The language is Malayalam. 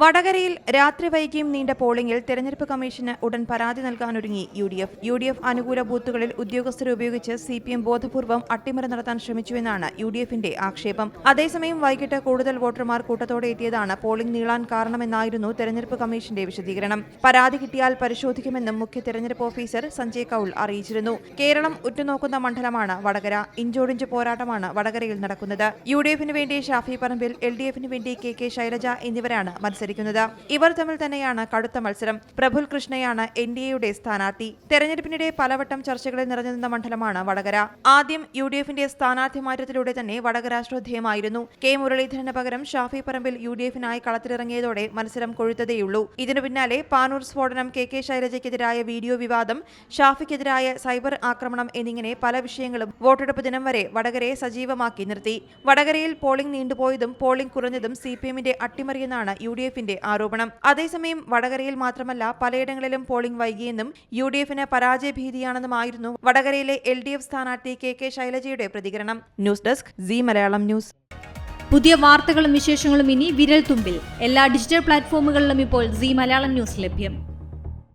വടകരയിൽ രാത്രി വൈകിയും നീണ്ട പോളിംഗിൽ തെരഞ്ഞെടുപ്പ് കമ്മീഷന് ഉടൻ പരാതി നൽകാനൊരുങ്ങി U D F U D F അനുകൂല ബൂത്തുകളിൽ ഉദ്യോഗസ്ഥരെ ഉപയോഗിച്ച് സി പി എം ബോധപൂർവം അട്ടിമറി നടത്താൻ ശ്രമിച്ചുവെന്നാണ് യു ഡി എഫിന്റെ ആക്ഷേപം. അതേസമയം വൈകിട്ട് കൂടുതൽ വോട്ടർമാർ കൂട്ടത്തോടെ എത്തിയതാണ് പോളിംഗ് നീളാൻ കാരണമെന്നായിരുന്നു തെരഞ്ഞെടുപ്പ് കമ്മീഷന്റെ വിശദീകരണം. പരാതി കിട്ടിയാൽ പരിശോധിക്കുമെന്നും മുഖ്യ തെരഞ്ഞെടുപ്പ് ഓഫീസർ സഞ്ജയ് കൌൾ അറിയിച്ചിരുന്നു. കേരളം ഉറ്റുനോക്കുന്ന മണ്ഡലമാണ് വടകര. ഇഞ്ചോടിഞ്ച് പോരാട്ടമാണ് വടകരയിൽ നടക്കുന്നത്. യു ഡി എഫിന് വേണ്ടി ഷാഫി പറമ്പിൽ എൽ ഡി എഫിന് വേണ്ടി കെ കെ ശൈലജ എന്നിവരാണ് മത്സരിക്കുന്നത് ഇവർ തമ്മിൽ തന്നെയാണ് കടുത്ത മത്സരം. പ്രഫുൽ കൃഷ്ണയാണ് എൻ ഡി എയുടെ സ്ഥാനാർത്ഥി. തെരഞ്ഞെടുപ്പിനിടെ പലവട്ടം ചർച്ചകളിൽ നിറഞ്ഞുനിന്ന മണ്ഡലമാണ് വടകര. ആദ്യം യു ഡി എഫിന്റെ സ്ഥാനാർത്ഥി മാറ്റത്തിലൂടെ തന്നെ വടകര ശ്രദ്ധേയമായിരുന്നു. കെ മുരളീധരന് പകരം ഷാഫി പറമ്പിൽ യു ഡി എഫിനായി കളത്തിലിറങ്ങിയതോടെ മത്സരം കൊഴുത്തതേയുള്ളൂ. ഇതിനു പിന്നാലെ പാനൂർ സ്ഫോടനം കെ കെ ശൈലജയ്ക്കെതിരായ വീഡിയോ വിവാദം ഷാഫിക്കെതിരായ സൈബർ ആക്രമണം എന്നിങ്ങനെ പല വിഷയങ്ങളും വോട്ടെടുപ്പ് ദിനം വരെ വടകരയെ സജീവമാക്കി നിർത്തി. വടകരയിൽ പോളിംഗ് നീണ്ടുപോയതും പോളിംഗ് കുറഞ്ഞതും സി പി എമ്മിന്റെ അട്ടിമറിയെന്നാണ് യു ഡി എഫിന്റെ ആരോപണം. അതേസമയം വടകരയിൽ മാത്രമല്ല പലയിടങ്ങളിലും പോളിംഗ് വൈകിയെന്നും യു ഡി എഫിന് പരാജയഭീതിയാണെന്നുമായിരുന്നു വടകരയിലെ എൽ ഡി എഫ് സ്ഥാനാർത്ഥി കെ കെ ശൈലജയുടെ പ്രതികരണം. News desk C Malayalam news. പുതിയ വാർത്തകളും വിശേഷങ്ങളും ഇനി വിരൽ തുമ്പിൽ എല്ലാ ഡിജിറ്റൽ പ്ലാറ്റ്ഫോമുകളിലും ഇപ്പോൾ സി മലയാളം ന്യൂസ് ലഭ്യം.